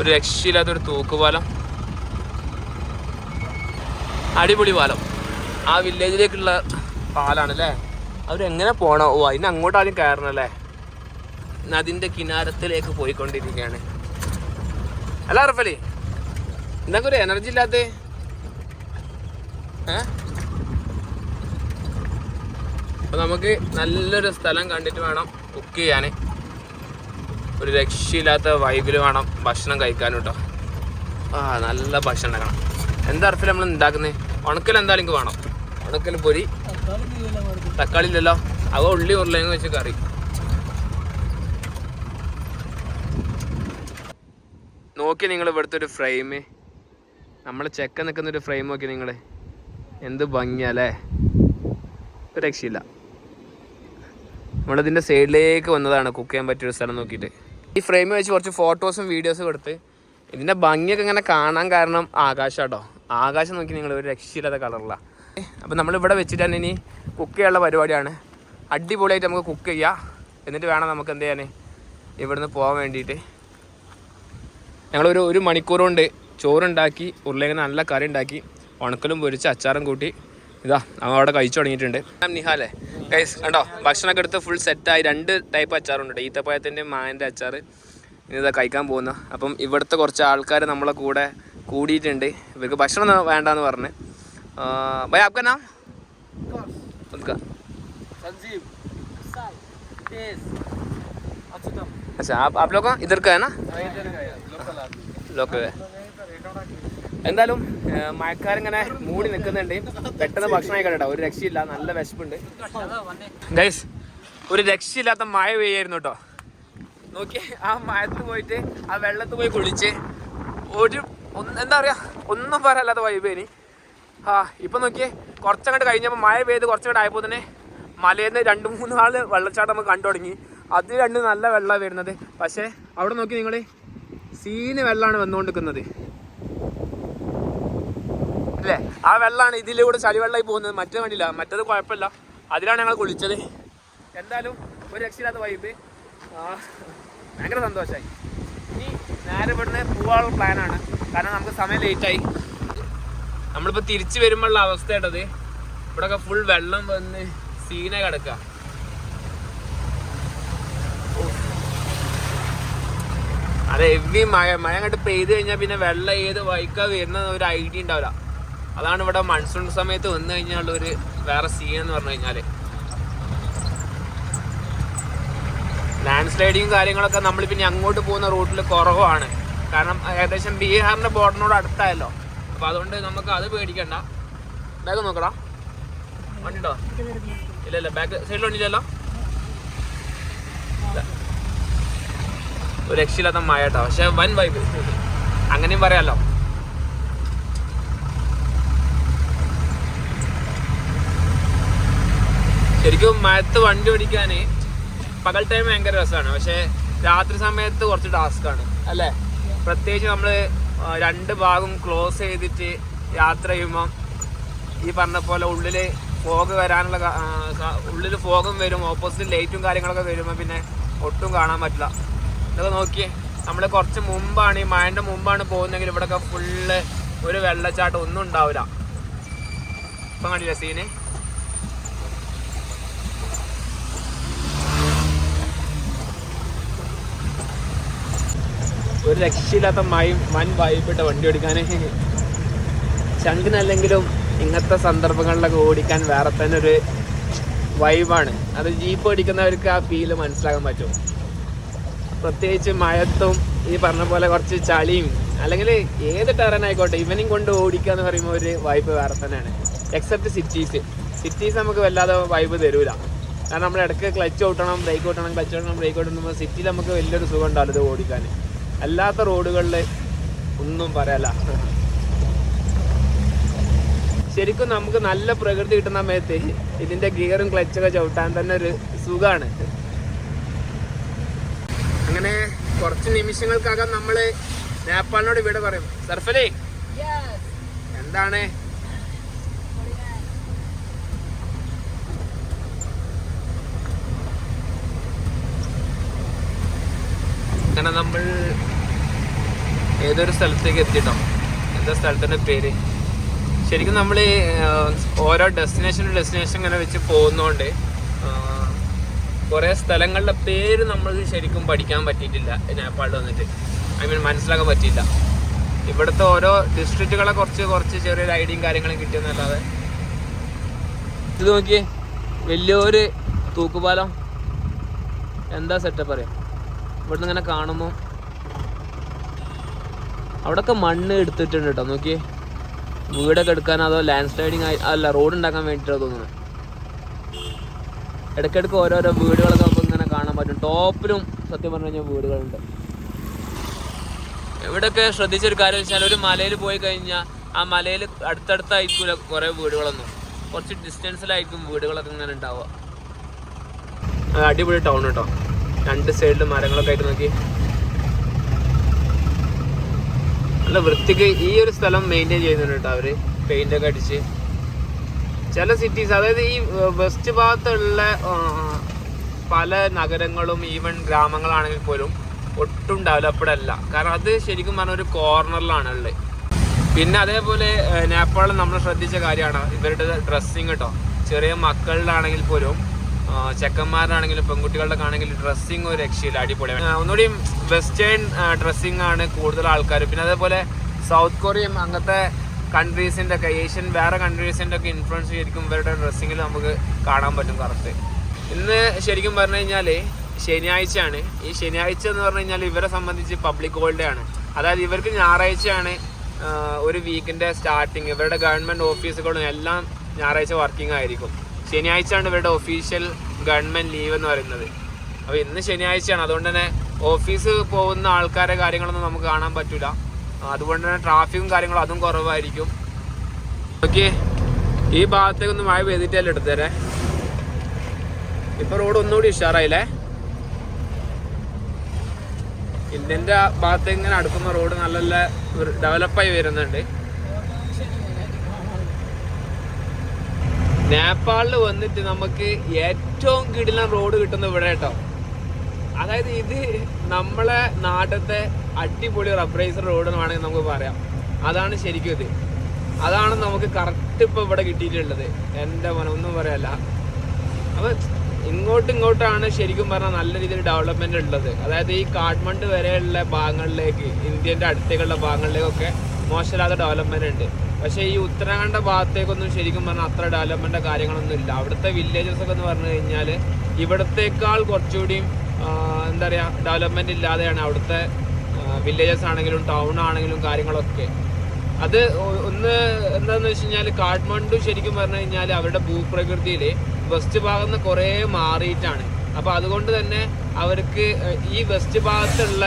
ഒരു രക്ഷയില്ലാത്തൊരു തൂക്കുപാലം. അടിപൊളി പാലം. ആ വില്ലേജിലേക്കുള്ള പാലാണ് അല്ലേ അവരെങ്ങനെ പോണോ? ഓ അതിന് അങ്ങോട്ട് ആദ്യം കയറണം അല്ലേ നദിന്റെ കിനാരത്തിലേക്ക് പോയിക്കൊണ്ടിരിക്കുകയാണ്. അല്ല റഫലി എന്തൊക്കെ ഒരു എനർജി ഇല്ലാത്ത? അപ്പൊ നമുക്ക് നല്ലൊരു സ്ഥലം കണ്ടിട്ട് വേണം കുക്ക് ചെയ്യാൻ ഒരു രക്ഷയില്ലാത്ത വൈബിൽ വേണം ഭക്ഷണം കഴിക്കാൻ കേട്ടോ ആ നല്ല ഭക്ഷണം ഉണ്ടാക്കണം. എന്താ അർഫിൽ നമ്മൾ ഉണ്ടാക്കുന്നത് ഉണക്കൽ എന്തായാലും എനിക്ക് വേണം. ഉണക്കൽ പൊരി. തക്കാളി ഇല്ലല്ലോ. അവ ഉള്ളി ഉരുളയും വെച്ച് കറി. നോക്കി നിങ്ങൾ ഇവിടുത്തെ ഒരു ഫ്രെയിം നമ്മൾ ചെക്ക നിൽക്കുന്ന ഒരു ഫ്രെയിം നോക്കി നിങ്ങൾ എന്ത് ഭംഗിയല്ലേ രക്ഷയില്ല. നമ്മളിതിന്റെ സൈഡിലേക്ക് വന്നതാണ് കുക്ക് ചെയ്യാൻ പറ്റിയൊരു സ്ഥലം നോക്കിയിട്ട്. ഈ ഫ്രെയിം വെച്ച് കുറച്ച് ഫോട്ടോസും വീഡിയോസും എടുത്ത് ഇതിന്റെ ഭംഗിയൊക്കെ ഇങ്ങനെ കാണാൻ കാരണം ആകാശാട്ടോ ആകാശം നോക്കി നിങ്ങൾ ഒരു രക്ഷയില്ലാത്ത കളറിലാണ് അപ്പം നമ്മളിവിടെ വെച്ചിട്ട് തന്നെ ഇനി കുക്ക് ചെയ്യാനുള്ള പരിപാടിയാണ്. അടിപൊളിയായിട്ട് നമുക്ക് കുക്ക് ചെയ്യാം. എന്നിട്ട് വേണം നമുക്ക് എന്ത് ചെയ്യാൻ ഇവിടുന്ന് പോകാൻ വേണ്ടിയിട്ട്. ഞങ്ങളൊരു ഒരു മണിക്കൂർ കൊണ്ട് ചോറുണ്ടാക്കി ഉരുളങ്ങനെ നല്ല കറി ഉണ്ടാക്കി ഉണക്കലും പൊരിച്ച് അച്ചാറും കൂട്ടി ഇതാ അങ്ങ് അവിടെ കഴിച്ചു തുടങ്ങിയിട്ടുണ്ട്. നിഹാലേ കൈസ് കണ്ടോ ഭക്ഷണമൊക്കെ എടുത്ത് ഫുൾ സെറ്റായി രണ്ട് ടൈപ്പ് അച്ചാറുണ്ട്. ഈത്തപ്പഴത്തിന്റെ മായന്റെ അച്ചാർ ഇനിതാ കഴിക്കാൻ പോകുന്ന. അപ്പം ഇവിടുത്തെ കുറച്ച് ആൾക്കാർ നമ്മളെ കൂടെ കൂടിയിട്ടുണ്ട്. ഇവർക്ക് ഭക്ഷണം വേണ്ടെന്ന് പറഞ്ഞ്. ഭയ ആപ്ക അച്ഛാ अच्छा आप आप लोग इधर का है ना लोकल है എന്തായാലും മഴക്കാലം മഴക്കാരിങ്ങനെ മൂടി നിൽക്കുന്നുണ്ട്. പെട്ടെന്ന് ഭക്ഷണം കേട്ടോ ഒരു രക്ഷയില്ല. നല്ല വിശപ്പുണ്ട്. ഗൈസ് ഒരു രക്ഷയില്ലാത്ത മഴ പെയ്യായിരുന്നു കേട്ടോ. നോക്കി ആ മഴത്ത് പോയിട്ട് ആ വെള്ളത്ത് പോയി കുളിച്ച് ഒരു എന്താ പറയാ ഒന്നും പറയാല്ലാത്ത വൈബേനി ആ ഇപ്പൊ നോക്കിയേ കുറച്ചങ്ങോട്ട് കഴിഞ്ഞപ്പോൾ മഴ പെയ്ത് കുറച്ചങ്ങോട്ട് ആയപ്പോൾ തന്നെ മലയിൽ നിന്ന് രണ്ട് മൂന്ന് നാൾ വെള്ളച്ചാട്ടം നമുക്ക് കണ്ടു തുടങ്ങി. അത് രണ്ട് നല്ല വെള്ളമാണ് വരുന്നത്. പക്ഷേ അവിടെ നോക്കി നിങ്ങൾ സീന് വെള്ളമാണ് വന്നുകൊണ്ടിരിക്കുന്നത്. അല്ലേ ആ വെള്ളമാണ് ഇതിലൂടെ ചളിവെള്ളമായി പോകുന്നത്. മറ്റേ വണ്ടിയില്ല. മറ്റേത് കുഴപ്പമില്ല. അതിലാണ് ഞങ്ങൾ കുളിച്ചത്. എന്തായാലും ഒരു രക്ഷയില്ലാത്ത വൈബ് ഭയങ്കര സന്തോഷമായി ഇനി നേരെ ഇവിടുന്ന് പോകാനുള്ള പ്ലാനാണ് കാരണം നമുക്ക് സമയം ലേറ്റായി നമ്മളിപ്പോൾ തിരിച്ചു വരുമ്പോഴുള്ള അവസ്ഥ ഇട്ടത് ഇവിടെയൊക്കെ ഫുൾ വെള്ളം വന്ന് സീനെ കിടക്കുക അതെ എവി മഴ. മഴ അങ്ങോട്ട് പെയ്ത് കഴിഞ്ഞാൽ പിന്നെ വെള്ളം ഏത് വൈക്കാതെ വരുന്ന ഒരു ഐഡിയ ഉണ്ടാവില്ല. അതാണ് ഇവിടെ മൺസൂൺ സമയത്ത് വന്നു കഴിഞ്ഞാൽ ഒരു വേറെ സീൻ എന്ന് പറഞ്ഞു കഴിഞ്ഞാൽ. ലാൻഡ് സ്ലൈഡിങ്ങും കാര്യങ്ങളൊക്കെ നമ്മൾ പിന്നെ അങ്ങോട്ട് പോകുന്ന റൂട്ടിൽ കുറവാണ്. കാരണം ഏകദേശം ബീഹാറിന്റെ ബോർഡറിനോട് അടുത്തായല്ലോ. അപ്പൊ അതുകൊണ്ട് നമുക്ക് അത് പേടിക്കണ്ട. ബാഗ് നോക്കടാ. വണ്ടിട്ടോ ഇല്ല ഇല്ല ബാഗ് സൈഡിൽ വണ്ടിയില്ലല്ലോ ഒരു രക്ഷയില്ലാത്ത മഴ കേട്ടോ. പക്ഷെ വൻ വൈബ് അങ്ങനെയും പറയാലോ. ശരിക്കും മഴത്ത് വണ്ടി ഓടിക്കാൻ പകൽ ടൈം ഭയങ്കര രസമാണ് പക്ഷെ രാത്രി സമയത്ത് കുറച്ച് ടാസ്ക് ആണ് അല്ലേ? പ്രത്യേകിച്ച് നമ്മൾ രണ്ട് ഭാഗം ക്ലോസ് ചെയ്തിട്ട് യാത്ര ചെയ്യുമ്പോൾ ഈ പറഞ്ഞ പോലെ ഉള്ളിൽ ഫോഗ് വരാനുള്ള ഉള്ളിൽ ഫോഗും വരും ഓപ്പോസിറ്റ് ലൈറ്റും കാര്യങ്ങളൊക്കെ വരുമ്പോൾ പിന്നെ ഒട്ടും കാണാൻ പറ്റില്ല. ഇതൊക്കെ നോക്കിയേ നമ്മൾ കുറച്ച് മുമ്പാണ് ഈ മഴന്റെ മുമ്പാണ് പോകുന്നെങ്കിൽ ഇവിടെയൊക്കെ ഫുള്ള് ഒരു വെള്ളച്ചാട്ടം ഒന്നും ഉണ്ടാവില്ല. ഇപ്പം കണ്ടില്ല സീന് ഒരു രക്ഷയില്ലാത്ത മൈ വൻ വായ്പിട്ട വണ്ടി ഓടിക്കാൻ ചങ്കിനല്ലെങ്കിലും ഇങ്ങനത്തെ സന്ദർഭങ്ങളിലൊക്കെ ഓടിക്കാൻ വേറെ തന്നെ ഒരു വൈബാണ്. അത് ജീപ്പ് ഓടിക്കുന്നവർക്ക് ആ ഫീൽ മനസ്സിലാക്കാൻ പറ്റും. പ്രത്യേകിച്ച് മഴത്തും ഈ പറഞ്ഞ പോലെ കുറച്ച് ചളിയും അല്ലെങ്കിൽ ഏത് ടെറനായിക്കോട്ടെ ഇവനെയും കൊണ്ട് ഓടിക്കുക എന്ന് പറയുമ്പോൾ ഒരു വൈബ് വേറെ തന്നെയാണ്. എക്സെപ്റ്റ് സിറ്റീസ് സിറ്റീസ് നമുക്ക് വല്ലാതെ വൈബ് തരൂല. കാരണം നമ്മൾ ഇടയ്ക്ക് ക്ലച്ച് ഓട്ടണം ബ്രേക്ക് ഓട്ടണം ക്ലച്ച് ഓട്ടണം ബ്രേക്ക് ഓട്ടണം സിറ്റിയിൽ നമുക്ക് വലിയൊരു സുഖം ഉണ്ടാവില്ല ഇത് ഓടിക്കാൻ. അല്ലാത്ത റോഡുകളിൽ ഒന്നും പറയല ശരിക്കും നമുക്ക് നല്ല പ്രകൃതി കിട്ടുന്ന സമയത്ത് ഇതിന്റെ ഗിയറും ക്ലച്ചൊക്കെ ചവിട്ടാൻ തന്നെ ഒരു സുഖമാണ് അങ്ങനെ കുറച്ച് നിമിഷങ്ങൾക്കകം നമ്മൾ നേപ്പാളിനോട് ഇവിടെ പറയും. സർഫലേ? എന്താണ്? അങ്ങനെ നമ്മൾ ഏതൊരു സ്ഥലത്തേക്ക് എത്തിട്ടോ എന്താ സ്ഥലത്തിന്റെ പേര്? ശരിക്കും നമ്മൾ ഓരോ ഡെസ്റ്റിനേഷൻ ഡെസ്റ്റിനേഷൻ ഇങ്ങനെ വെച്ച് പോകുന്നതുകൊണ്ട് കുറേ സ്ഥലങ്ങളുടെ പേര് നമ്മൾ ശരിക്കും പഠിക്കാൻ പറ്റിയിട്ടില്ല നേപ്പാളിൽ വന്നിട്ട്. ഐ മീൻ മനസ്സിലാക്കാൻ പറ്റിയില്ല. ഇവിടുത്തെ ഓരോ ഡിസ്ട്രിക്റ്റുകളെ കുറച്ച് കുറച്ച് ചെറിയൊരു ഐഡിയയും കാര്യങ്ങളും കിട്ടിയെന്നല്ലാതെ. ഇത് നോക്കിയേ വലിയൊരു തൂക്കുപാലം. എന്താ സെറ്റപ്പ് അറിയാം? ഇവിടുന്ന് ഇങ്ങനെ കാണുമ്പോൾ അവിടെയൊക്കെ മണ്ണ് എടുത്തിട്ടുണ്ട് കേട്ടോ നോക്കിയേ. വീടൊക്കെ എടുക്കാൻ അതോ ലാൻഡ് സ്ലൈഡിങ് ആയി അല്ല റോഡ് ഉണ്ടാക്കാൻ വേണ്ടിയിട്ടാണ് തോന്നുന്നത് ഇടയ്ക്കിടയ്ക്ക് ഓരോരോ വീടുകളൊക്കെ നമുക്ക് ഇങ്ങനെ കാണാൻ പറ്റും. ടോപ്പിലും സത്യം പറഞ്ഞു കഴിഞ്ഞാൽ വീടുകളുണ്ട്. ഇവിടെയൊക്കെ ശ്രദ്ധിച്ചൊരു കാര്യം വെച്ചാൽ ഒരു മലയിൽ പോയി കഴിഞ്ഞാൽ ആ മലയിൽ അടുത്തടുത്തായിരിക്കില്ല കുറേ വീടുകളൊന്നും. കുറച്ച് ഡിസ്റ്റൻസിലായിരിക്കും വീടുകളൊക്കെ ഇങ്ങനെ ഉണ്ടാവുക. അടിപൊളി ടൗൺ കേട്ടോ രണ്ട് സൈഡിലും മരങ്ങളൊക്കെ ആയിട്ട് നോക്കി. നല്ല വൃത്തിക്ക് ഈ ഒരു സ്ഥലം മെയിന്റെയിൻ ചെയ്യുന്നുണ്ട് കേട്ടോ അവർ. പെയിന്റ് ഒക്കെ അടിച്ച്. ചില സിറ്റീസ് അതായത് ഈ വെസ്റ്റ് ഭാഗത്തുള്ള പല നഗരങ്ങളും ഈവൻ ഗ്രാമങ്ങളാണെങ്കിൽ പോലും ഒട്ടും ഡെവലപ്ഡ് അല്ല കാരണം അത് ശരിക്കും പറഞ്ഞ ഒരു കോർണറിലാണ് ഉള്ളത്. പിന്നെ അതേപോലെ നേപ്പാളിൽ നമ്മൾ ശ്രദ്ധിച്ച കാര്യമാണ് ഇവരുടെ ഡ്രസ്സിങ് കേട്ടോ. ചെറിയ മക്കളിലാണെങ്കിൽ പോലും ചെക്കന്മാരാണെങ്കിലും പെൺകുട്ടികളുടെ ആണെങ്കിലും ഡ്രസ്സിങ് ഒരു രക്ഷയില്ല അടിപൊളിയാണ് ഒന്നുകൂടി വെസ്റ്റേൺ ഡ്രസ്സിങ് ആണ് കൂടുതൽ ആൾക്കാർ പിന്നെ അതേപോലെ സൗത്ത് കൊറിയയും അങ്ങനത്തെ കൺട്രീസിന്റെ ഒക്കെ ഏഷ്യൻ വേറെ കൺട്രീസിന്റെ ഒക്കെ ഇൻഫ്ലുവൻസ് ശരിക്കും ഇവരുടെ ഡ്രസ്സിങ്ങിൽ നമുക്ക് കാണാൻ പറ്റും കറക്റ്റ് ഇന്ന് ശരിക്കും പറഞ്ഞു കഴിഞ്ഞാൽ ശനിയാഴ്ചയാണ്. ഈ ശനിയാഴ്ച എന്ന് പറഞ്ഞു കഴിഞ്ഞാൽ ഇവരെ സംബന്ധിച്ച് പബ്ലിക് ഹോളിഡേ ആണ്. അതായത് ഇവർക്ക് ഞായറാഴ്ചയാണ് ഒരു വീക്കിന്റെ സ്റ്റാർട്ടിങ് ഇവരുടെ ഗവൺമെന്റ് ഓഫീസുകളും എല്ലാം ഞായറാഴ്ച വർക്കിംഗ് ആയിരിക്കും. ശനിയാഴ്ചയാണ് ഇവരുടെ ഒഫീഷ്യൽ ഗവൺമെന്റ് ലീവ് എന്ന് പറയുന്നത്. അപ്പോൾ ഇന്ന് ശനിയാഴ്ചയാണ്. അതുകൊണ്ട് തന്നെ ഓഫീസ് പോകുന്ന ആൾക്കാരെ കാര്യങ്ങളൊന്നും നമുക്ക് കാണാൻ പറ്റില്ല അതുകൊണ്ട് തന്നെ ട്രാഫിക്കും കാര്യങ്ങളും അതും കുറവായിരിക്കും. ഓക്കെ ഈ ഭാഗത്തേക്ക് ഒന്ന് മഴ പെയ്തിട്ടല്ലേ എടുത്തേരെ? ഇപ്പൊ റോഡ് ഒന്നുകൂടി ഉഷാറായില്ലേ? ഇന്ത്യന്റെ ഭാഗത്തേക്ക് ഇങ്ങനെ അടുക്കുന്ന റോഡ് നല്ല ഡെവലപ്പായി വരുന്നുണ്ട്. നേപ്പാളിൽ വന്നിട്ട് നമുക്ക് ഏറ്റവും കിടിലൻ റോഡ് കിട്ടുന്ന ഇവിടെ കേട്ടോ. അതായത് ഇത് നമ്മളെ നാട്ടിലത്തെ അടിപൊളി റബ്ബറൈസർ റോഡ് എന്ന് വേണമെങ്കിൽ നമുക്ക് പറയാം. അതാണ് ശരിക്കും ഇത്. അതാണ് നമുക്ക് കറക്റ്റ് ഇപ്പം ഇവിടെ കിട്ടിയിട്ടുള്ളത്. എന്റെ ഒന്നും പറയല്ല. അപ്പൊ ഇങ്ങോട്ടും ഇങ്ങോട്ടാണ് ശരിക്കും പറഞ്ഞാൽ നല്ല രീതിയിൽ ഡെവലപ്മെന്റ് ഉള്ളത്. അതായത് ഈ കാഠ്മണ്ഡ് വരെയുള്ള ഭാഗങ്ങളിലേക്ക് ഇന്ത്യന്റെ അടുത്തേക്കുള്ള ഭാഗങ്ങളിലേക്കൊക്കെ മോശമില്ലാത്ത ഡെവലപ്മെന്റ് ഉണ്ട്. പക്ഷേ ഈ ഉത്തരാഖണ്ഡ ഭാഗത്തേക്കൊന്നും ശരിക്കും പറഞ്ഞാൽ അത്ര ഡെവലപ്മെന്റ് കാര്യങ്ങളൊന്നും ഇല്ല. അവിടുത്തെ വില്ലേജസ് ഒക്കെ എന്ന് പറഞ്ഞു കഴിഞ്ഞാൽ ഇവിടത്തേക്കാൾ കുറച്ചുകൂടിയും എന്താ പറയുക ഡെവലപ്മെന്റ് ഇല്ലാതെയാണ് അവിടുത്തെ വില്ലേജസ് ആണെങ്കിലും ടൗൺ ആണെങ്കിലും കാര്യങ്ങളൊക്കെ. അത് ഒന്ന് എന്താന്ന് വെച്ച് കഴിഞ്ഞാൽ കാഠ്മണ്ഡു ശരിക്കും പറഞ്ഞു കഴിഞ്ഞാൽ അവരുടെ ഭൂപ്രകൃതിയിൽ വെസ്റ്റ് ഭാഗത്ത് നിന്ന് കുറേ മാറിയിട്ടാണ്. അപ്പോൾ അതുകൊണ്ട് തന്നെ അവർക്ക് ഈ വെസ്റ്റ് ഭാഗത്തുള്ള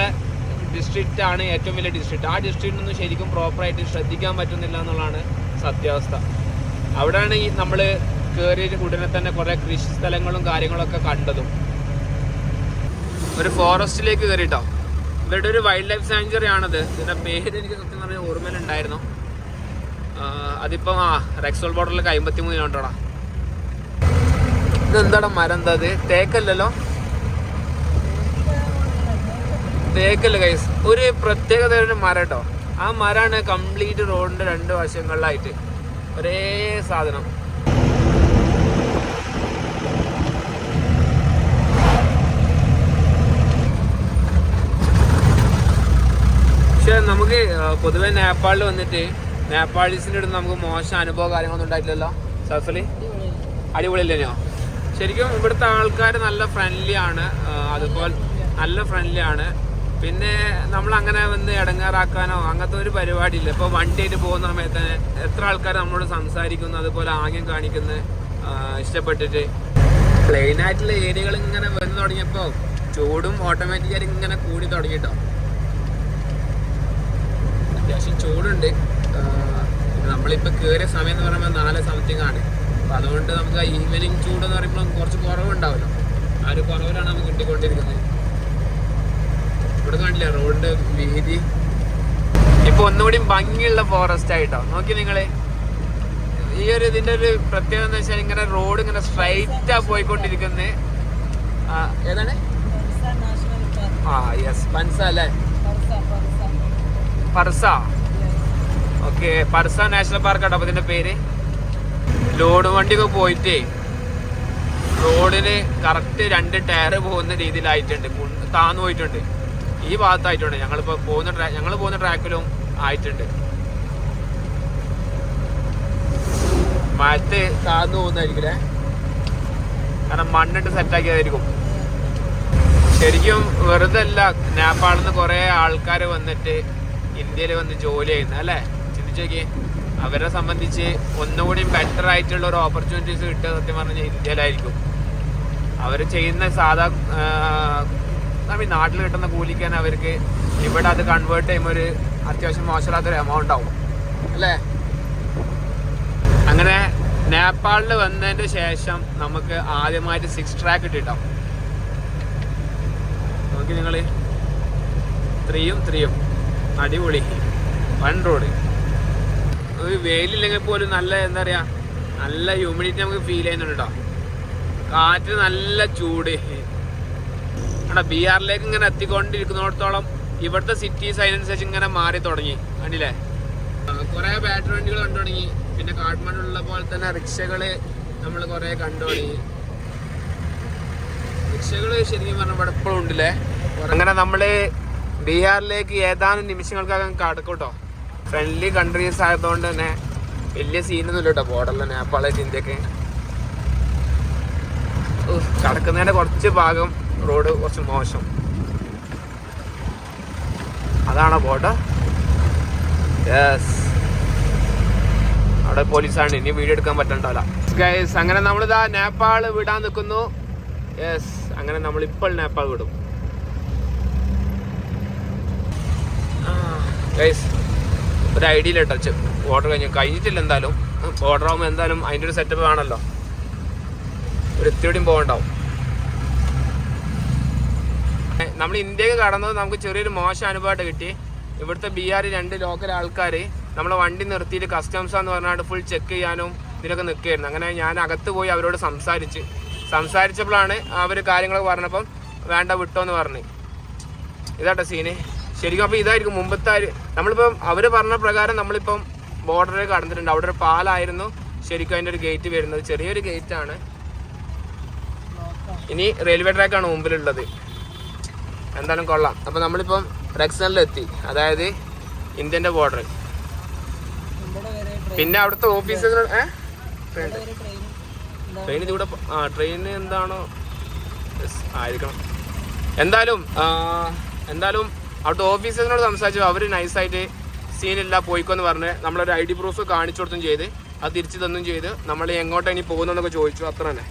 ഡിസ്ട്രിക്റ്റ് ആണ് ഏറ്റവും വലിയ ഡിസ്ട്രിക്റ്റ്. ആ ഡിസ്ട്രിക്റ്റിൽ ഡിസ്ട്രിക്റ്റിനൊന്നും ശരിക്കും പ്രോപ്പറായിട്ട് ശ്രദ്ധിക്കാൻ പറ്റുന്നില്ല എന്നുള്ളതാണ് സത്യാവസ്ഥ. അവിടെയാണ് ഈ നമ്മൾ കയറിയ ഉടനെ തന്നെ കുറേ കൃഷി സ്ഥലങ്ങളും കാര്യങ്ങളൊക്കെ കണ്ടതും. ഒരു ഫോറസ്റ്റിലേക്ക് കയറിയിട്ടോ ഇവരുടെ ഒരു വൈൽഡ് ലൈഫ് സാഞ്ചുറി ആണത് ഇതിന്റെ പേര് എനിക്ക് സത്യം പറഞ്ഞാൽ ഓർമ്മയിലുണ്ടായിരുന്നു. അതിപ്പം ആ റെക്സോൾ ബോർഡറിലേക്ക് അമ്പത്തി മൂന്ന് കിലോമീറ്ററാണ് ഇതെന്താടാ മരം എന്താ അത്? തേക്കല്ലല്ലോ? തേക്കല്ല കൈസ് ഒരു പ്രത്യേകത ഒരു മരം കേട്ടോ ആ മരമാണ് കംപ്ലീറ്റ് റോഡിന്റെ രണ്ട് വശങ്ങളിലായിട്ട് ഒരേ സാധനം. പക്ഷെ നമുക്ക് പൊതുവെ നേപ്പാളിൽ വന്നിട്ട് നേപ്പാളീസിന്റെ അടുത്ത് നമുക്ക് മോശം അനുഭവ കാര്യങ്ങളൊന്നും ഉണ്ടായിട്ടില്ലല്ലോ? സഫലി? അടിപൊളിയല്ലേനോ? ശരിക്കും ഇവിടുത്തെ ആൾക്കാർ നല്ല ഫ്രണ്ട്ലി ആണ്. അതുപോലെ നല്ല ഫ്രണ്ട്ലി ആണ്. പിന്നെ നമ്മൾ അങ്ങനെ വന്ന് ഇടങ്ങാറാക്കാനോ അങ്ങനത്തെ ഒരു പരിപാടിയില്ല. ഇപ്പോൾ വണ്ടിയായിട്ട് പോകുന്ന സമയത്ത് എത്ര ആൾക്കാർ നമ്മളോട് സംസാരിക്കുന്നു അതുപോലെ ആംഗ്യം കാണിക്കുന്നു ഇഷ്ടപ്പെട്ടിട്ട്. പ്ലെയിൻ ആയിട്ടുള്ള ഏരിയകൾ ഇങ്ങനെ വന്നു തുടങ്ങിയപ്പോൾ ചൂടും ഓട്ടോമാറ്റിക്കായിട്ട് ഇങ്ങനെ കൂടി തുടങ്ങിട്ടോ. അത്യാവശ്യം ചൂടുണ്ട്. നമ്മളിപ്പോൾ കയറിയ സമയം എന്ന് പറയുമ്പോൾ നാല് സംതിങ് ആണ് അപ്പം അതുകൊണ്ട് നമുക്ക് ഈവനിങ് ചൂട് എന്ന് പറയുമ്പോൾ കുറച്ച് കുറവുണ്ടാവുമല്ലോ ആ ഒരു കുറവിലാണ് നമുക്ക് കിട്ടിക്കൊണ്ടിരിക്കുന്നത്. ഇവിടെ കണ്ടില്ലേ റോഡിന്റെ വീതി? ഇപ്പൊ ഒന്നുകൂടി ഭംഗിയുള്ള ഫോറസ്റ്റ് ആയിട്ടോ? നോക്കി നിങ്ങൾ. ഈ ഒരു ഇതിന്റെ ഒരു പ്രത്യേകത എന്ന് വെച്ചാൽ ഇങ്ങനെ റോഡ് ഇങ്ങനെ സ്ട്രൈറ്റ് പോയിക്കൊണ്ടിരിക്കുന്നത് ഏതാണ്? ആ യെസ് പൻസ അല്ലേ. Parsa. Okay Parsa national park ആട്ടോ അപ്പൊ ഇതിന്റെ പേര്. ലോഡ് വണ്ടിയൊക്കെ പോയിട്ട് റോഡിന് കറക്റ്റ് രണ്ട് ടയർ പോകുന്ന രീതിയിലായിട്ടുണ്ട്. താന്നു പോയിട്ടുണ്ട്. ഈ ഭാഗത്തായിട്ടുണ്ട്. ഞങ്ങളിപ്പോ പോകുന്ന ട്രാ ഞങ്ങൾ പോകുന്ന ട്രാക്കിലും ആയിട്ടുണ്ട്. മഴത്ത് താന്നു പോകുന്നതായിരിക്കില്ലേ കാരണം മണ്ണിട്ട് സെറ്റാക്കിയതായിരിക്കും ശരിക്കും വെറുതെ അല്ല നേപ്പാളിൽ നിന്ന് കുറെ ആൾക്കാർ വന്നിട്ട് ഇന്ത്യയിൽ വന്ന് ജോലി ചെയ്യുന്നത് അല്ലേ? ചിന്തിച്ചു നോക്കി അവരെ സംബന്ധിച്ച് ഒന്നുകൂടി ബെറ്റർ ആയിട്ടുള്ള ഒരു ഓപ്പർച്യൂണിറ്റീസ് കിട്ടുക സത്യം പറഞ്ഞാൽ ഇന്ത്യയിലായിരിക്കും. അവർ ചെയ്യുന്ന സാധാ നമ്മൾ നാട്ടിൽ കിട്ടുന്ന കൂലിക്കാൻ അവർക്ക് ഇവിടെ അത് കൺവേർട്ട് ചെയ്യുമ്പോൾ ഒരു അത്യാവശ്യം മോശമില്ലാത്തൊരു എമൗണ്ട് ആവും അല്ലേ? അങ്ങനെ നേപ്പാളിൽ വന്നതിന്റെ ശേഷം നമുക്ക് ആദ്യമായിട്ട് സിക്സ് ട്രാക്ക് കിട്ടിയിട്ടാവും നോക്കി നിങ്ങൾ ത്രീയും ത്രീയും അടിപൊളി. One road. ഒരു വെയിലില്ലെങ്കിൽ പോലും നല്ല എന്താ പറയുക നല്ല ഹ്യൂമിഡിറ്റി നമുക്ക് ഫീൽ ചെയ്യുന്നുണ്ട് കേട്ടോ കാറ്റ് നല്ല ചൂട്. അവിടെ ബീഹാറിലേക്ക് ഇങ്ങനെ എത്തിക്കൊണ്ടിരിക്കുന്നിടത്തോളം ഇവിടുത്തെ സിറ്റീസ് അതിനനുസരിച്ച് ഇങ്ങനെ മാറി തുടങ്ങി. കണ്ടില്ലേ? കുറെ ബാറ്ററി വണ്ടികൾ കണ്ടു തുടങ്ങി. പിന്നെ കാഠ്മണ്ഡുള്ള പോലെ തന്നെ റിക്ഷകൾ നമ്മൾ കുറെ കണ്ടു തുടങ്ങി. റിക്ഷകൾ ശരിക്കും പറഞ്ഞ ഇവിടെ എപ്പോഴും ഉണ്ടല്ലേ? അങ്ങനെ നമ്മൾ ബീഹാറിലേക്ക് ഏതാനും നിമിഷങ്ങൾക്കകം കടക്കും കേട്ടോ ഫ്രണ്ട്ലി കൺട്രീസ് ആയതുകൊണ്ട് തന്നെ വലിയ സീനൊന്നും ഇല്ല കേട്ടോ ബോർഡറിൽ നേപ്പാളായിട്ട് ഇന്ത്യയ്ക്ക്. കടക്കുന്നതിന്റെ കുറച്ച് ഭാഗം റോഡ് കുറച്ച് മോശം. അതാണ് ബോട്ട് യെസ് അവിടെ പോലീസാണ്. ഇനി വീഡിയോ എടുക്കാൻ പറ്റണ്ടല്ല. ഗൈസ് അങ്ങനെ നമ്മളിതാ നേപ്പാൾ വിടാൻ നിൽക്കുന്നു യെസ് അങ്ങനെ നമ്മൾ ഇപ്പോൾ നേപ്പാൾ വിടും. ഗൈസ് ഒരു ഐഡിയ ഇല്ല ടച്ച് ബോർഡർ കഴിഞ്ഞു. കഴിഞ്ഞിട്ടില്ല എന്തായാലും. ബോർഡർ ആകുമ്പോൾ എന്തായാലും അതിന്റെ ഒരു സെറ്റപ്പ് വേണമല്ലോ ഒരു എത്തിയോടെയും പോകണ്ടാവും. നമ്മൾ ഇന്ത്യയ്ക്ക് കടന്നത് നമുക്ക് ചെറിയൊരു മോശം അനുഭവമായിട്ട് കിട്ടി. ഇവിടുത്തെ ബി ആർ രണ്ട് ലോക്കൽ ആൾക്കാർ നമ്മളെ വണ്ടി നിർത്തിയിട്ട് കസ്റ്റംസ് എന്ന് പറഞ്ഞാൽ ഫുൾ ചെക്ക് ചെയ്യാനും ഇതിനൊക്കെ നിൽക്കുകയായിരുന്നു. അങ്ങനെ ഞാൻ അകത്ത് പോയി അവരോട് സംസാരിച്ച്. സംസാരിച്ചപ്പോഴാണ് അവർ കാര്യങ്ങളൊക്കെ പറഞ്ഞപ്പം വേണ്ട വിട്ടോ എന്ന് പറഞ്ഞ്. ഇതാട്ടോ സീന് ശരിക്കും അപ്പോൾ ഇതായിരിക്കും മുമ്പത്തെ നമ്മളിപ്പം അവർ പറഞ്ഞ പ്രകാരം നമ്മളിപ്പം ബോർഡറിൽ കടന്നിട്ടുണ്ട്. അവിടെ ഒരു പാലായിരുന്നു ശരിക്കും അതിന്റെ ഒരു ഗേറ്റ് വരുന്നത്. ചെറിയൊരു ഗേറ്റാണ് ഇനി റെയിൽവേ ട്രാക്കാണ് മുമ്പിലുള്ളത്. എന്തായാലും കൊള്ളാം. അപ്പം നമ്മളിപ്പം റെക്സണിലെത്തി. അതായത് ഇന്ത്യന്റെ ബോർഡർ പിന്നെ അവിടുത്തെ ഓഫീസുകൾ ട്രെയിൻ. ഇതിവിടെ ആ ട്രെയിൻ എന്താണോ? ആയിരിക്കണം. എന്തായാലും എന്തായാലും അവിടുത്തെ ഓഫീസേഴ്സിനോട് സംസാരിച്ചു. അവർ നൈസായിട്ട് സീനില്ല പോയിക്കോന്ന് പറഞ്ഞ് നമ്മളൊരു ഐ ഡി പ്രൂഫ് കാണിച്ചു കൊടുത്തും ചെയ്ത് അത് തിരിച്ചു തന്നും ചെയ്ത് നമ്മൾ എങ്ങോട്ടാണ് ഇനി പോകുന്നതെന്നൊക്കെ ചോദിച്ചു അത്ര തന്നെ